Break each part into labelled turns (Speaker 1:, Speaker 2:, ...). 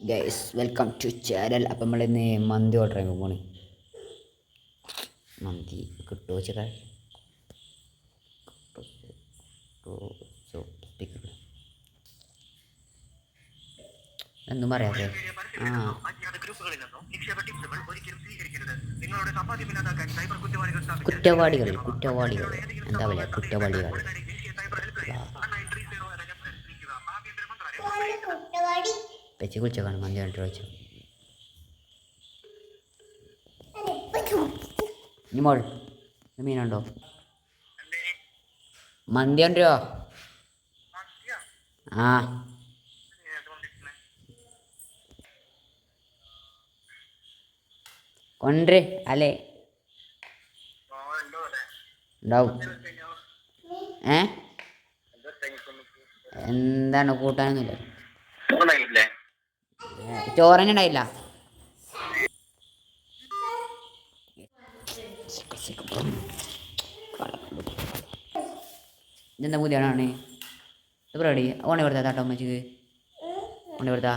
Speaker 1: Guys welcome to channel അപ്പം നമ്മൾ ഇന്ന് മന്തി ഓർഡർ ചെയ്യാൻ പോണ് മന്തി കിട്ടുമോ ചേട്ടാ എന്തും പറയാതെ. ആ.
Speaker 2: കുറ്റവാളികൾ
Speaker 1: കുറ്റവാളികൾ കുറ്റവാളികൾ എന്താ പറയുക കുറ്റവാളികൾ
Speaker 2: ഉടനടി ദേശീയ സൈബർ ഹെൽപ്പ് ലൈൻ വൺ
Speaker 1: നിമോൾ മീനുണ്ടോ? മന്തി ഉണ്ടോ ആ. കൊണ്ടേ അല്ലേ? ഉണ്ടാവും. ഏ? എന്താണ് കൂട്ടാനൊന്നുമില്ല. ചോറന്നെ ഉണ്ടായില്ല ഇതെന്താ പുതിയാണ് ഇത് പരിപാടി ഓണി കൊടുത്താ കേട്ടോ അമ്മച്ചിക്ക് ഓണി കൊടുത്താ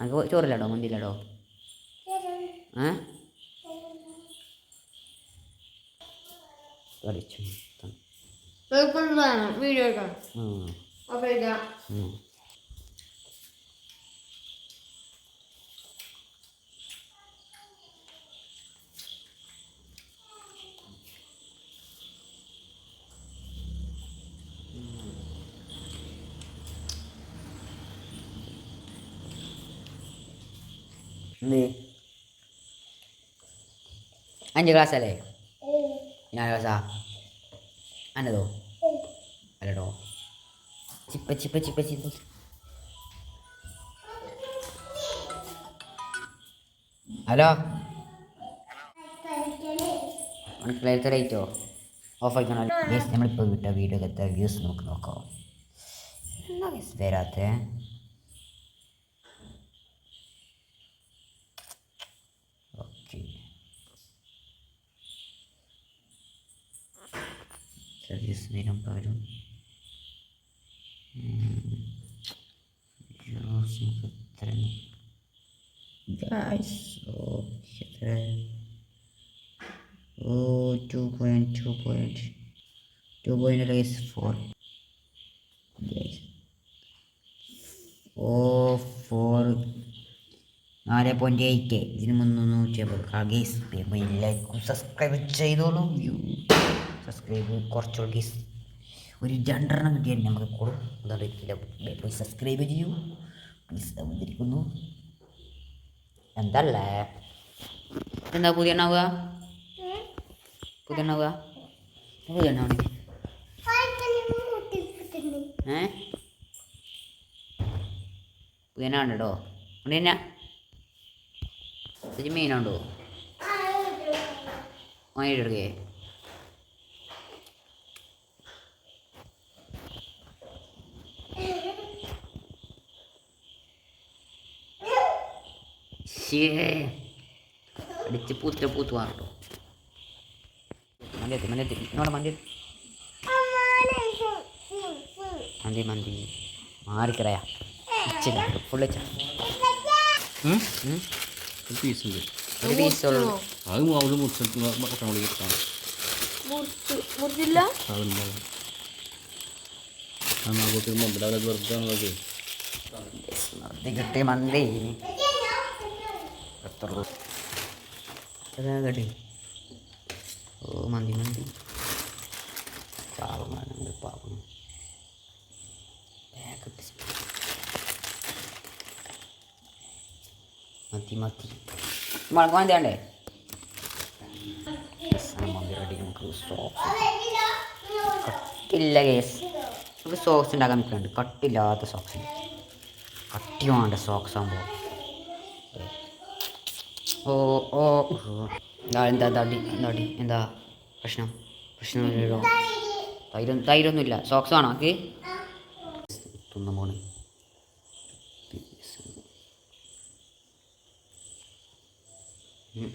Speaker 1: നമുക്ക് ചോറില്ലാട്ടോ? മന്തിയില്ലാട്ടോ? ഏ? കളിച്ചു
Speaker 3: വീഡിയോ
Speaker 1: എന്ത് അഞ്ച് ക്ലാസ് അല്ലേ ഞാൻ ക്ലാസ്സാ അന്നതോ അല്ലടോ ചിപ്പ ചിപ്പ ചിപ്പ ചിപ്പ ഹലോ മനസ്സിലായിട്ട് റേറ്റോ ഓഫ് ആയിക്കണോ നമ്മളിപ്പോൾ വിട്ട വീഡിയോ എത്ര വ്യൂസ് നമുക്ക് നോക്കാം എന്നാ ഗേസ് വരാത്തേ സർവീസ് വരും പകരും. Guys okay oh two point two point two point race four oh four നാല് പോയിന്റ് എയ്റ്റ് ഇതിന് മുന്നൂറ്റി അമ്പത്. ഗേസ് ലൈക്കും സബ്സ്ക്രൈബ് ചെയ്തോളൂ. വ്യൂ സബ്സ്ക്രൈബ് കുറച്ചുള്ള ഗേസ് ഒരു രണ്ടെണ്ണം കിട്ടിയാൽ നമുക്ക് കൂടും. അതറിയില്ല പോയി സബ്സ്ക്രൈബ് ചെയ്യൂ. പ്ലീസ് വന്നിരിക്കുന്നു. എന്തല്ലേ? എന്താ പുതിയ എണ്ണാവുക പുതിയ എണ്ണാവുക പുതിയ എണ്ണ ഏ? പുതിയ എണ്ണ ഉണ്ടോ ഉണ്ട് എന്നാ? മീനുണ്ടോ വാങ്ങിയിട്ടെടുക്കേ ശേ അടിച്ച് പൂത്ത പൂത്ത് മാറട്ടോ മന്തി എത്തി മന്തി എത്തി. ഇങ്ങോട്ട് മന്തി. മന്തി മന്തി. മാറിക്കറയാ ഇച്ചില്ല ഫുള്ള്
Speaker 4: പീസുണ്ട്
Speaker 1: ഒരു പീസുള്ളൂ
Speaker 4: അത് അവിടെ മുറിച്ചിട്ട് മുട്ടമുളക് കിട്ടാണ്
Speaker 3: മുറിച്ച് മുറിച്ചില്ല?
Speaker 4: അതുണ്ടാവും ആ നാഗോട്ട് മന്ദിരം വെറുതെ ആണുള്ളത്
Speaker 1: കിട്ടി മന്തി. എത്ര രൂപ? അതാ കേട്ടി ഓ മന്തി മന്തി പാവം പാക്കറ്റ് മത്തി മത്തി മുളക് മന്തി വേണ്ടേ? കട്ടില്ല കേസ്. നമുക്ക് സോക്സ് ഉണ്ടാക്കാൻ നിൽക്കുന്നുണ്ട്. കട്ടില്ലാത്ത സോക്സ് കട്ടി വേണ്ട സോക്സ് ആകുമ്പോൾ ഓ ഓ. എന്താ തടി എന്താടി എന്താ പ്രശ്നം പ്രശ്നമില്ലല്ലോ തൈര് തൈരൊന്നുമില്ല സോക്സ് വേണോ ആക്കി തിന്ന പോണ്. ഉം.